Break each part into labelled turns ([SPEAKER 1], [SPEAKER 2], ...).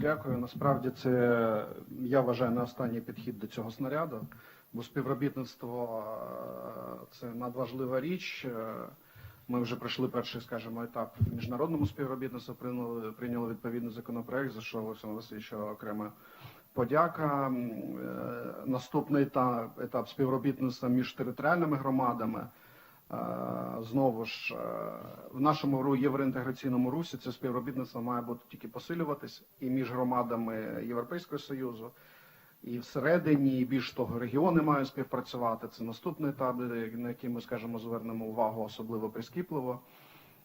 [SPEAKER 1] Дякую. Насправді це я вважаю не останній підхід до цього снаряду, бо співробітництво е, це надважлива річ. Е, Ми вже пройшли перший, скажімо, етап в міжнародному співробітництві, прийняли, прийняли відповідний законопроект, за що Олександр Васильовичу окрема подяка. Е, Наступний етап співробітництва між територіальними громадами. Е, Знову ж е, в нашому євроінтеграційному русі це співробітництво має бути тільки посилюватись і між громадами Європейського Союзу, і всередині, і більш того, регіони мають співпрацювати. Це наступний етап, на який ми скажімо, звернемо увагу особливо прискіпливо.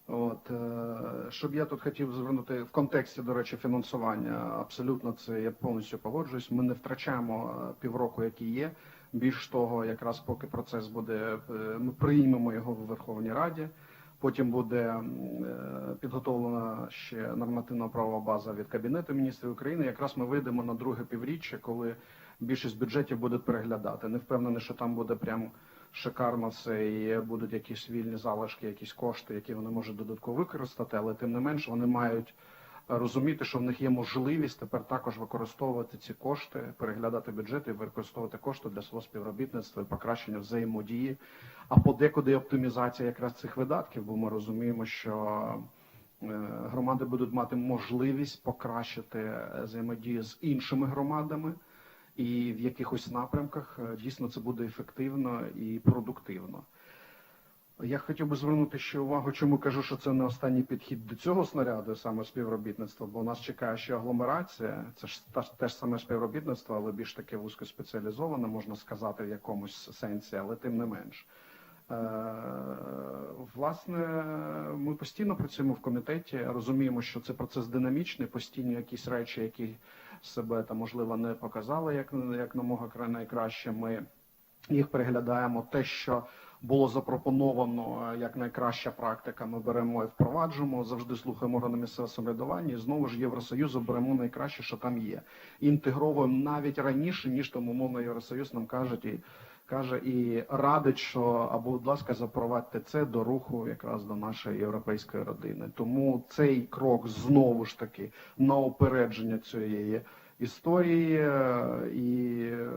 [SPEAKER 1] От е, щоб я тут хотів звернути в контексті, до речі, фінансування. Абсолютно це я повністю погоджуюсь. Ми не втрачаємо е, півроку, який є. Більш того, якраз поки процес буде, е, ми приймемо його в Верховній Раді. Потім буде підготовлена ще нормативна правова база від Кабінету міністрів України. Якраз ми вийдемо на друге півріччя, коли більшість бюджетів будуть переглядати. Не впевнений, що там буде прям шикарно все і будуть якісь вільні залишки, якісь кошти, які вони можуть додатково використати, але тим не менш вони мають розуміти, що в них є можливість тепер також використовувати ці кошти, переглядати бюджет і використовувати кошти для свого співробітництва і покращення взаємодії, а подекуди оптимізація якраз цих видатків, бо ми розуміємо, що е, громади будуть мати можливість покращити е, взаємодію з іншими громадами. І в якихось напрямках е, дійсно це буде ефективно і продуктивно. Я хотів би звернути ще увагу, чому кажу, що це не останній підхід до цього снаряду, саме співробітництва, бо нас чекає ще агломерація. Це ж теж саме співробітництво, але більш таке вузькоспеціалізоване, можна сказати, в якомусь сенсі, але тим не менш. Е, Власне, ми постійно працюємо в комітеті, розуміємо, що це процес динамічний, постійно якісь речі, які себе там можливо не показали як, як намога кра- найкраще. Ми їх переглядаємо. Те, що було запропоновано е, як найкраща практика, ми беремо і впроваджуємо. Завжди слухаємо органи місцевого самоврядування. І знову ж Євросоюзу беремо найкраще, що там є. Інтегровуємо навіть раніше, ніж там умовно Євросоюз нам кажуть і каже і радить, що або, будь ласка, запровадьте це до руху якраз до нашої європейської родини. Тому цей крок знову ж таки на опередження цієї історії і. е,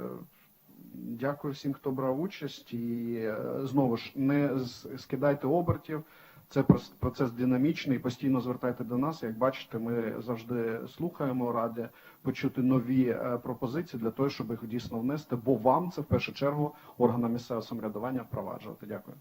[SPEAKER 1] Дякую всім, хто брав участь, і е, знову ж не скидайте обертів. Це процес динамічний. Постійно звертайте до нас. Як бачите, ми завжди слухаємо, раді почути нові е, пропозиції для того, щоб їх дійсно внести. Бо вам це в першу чергу органам місцевого самоврядування впроваджувати. Дякую.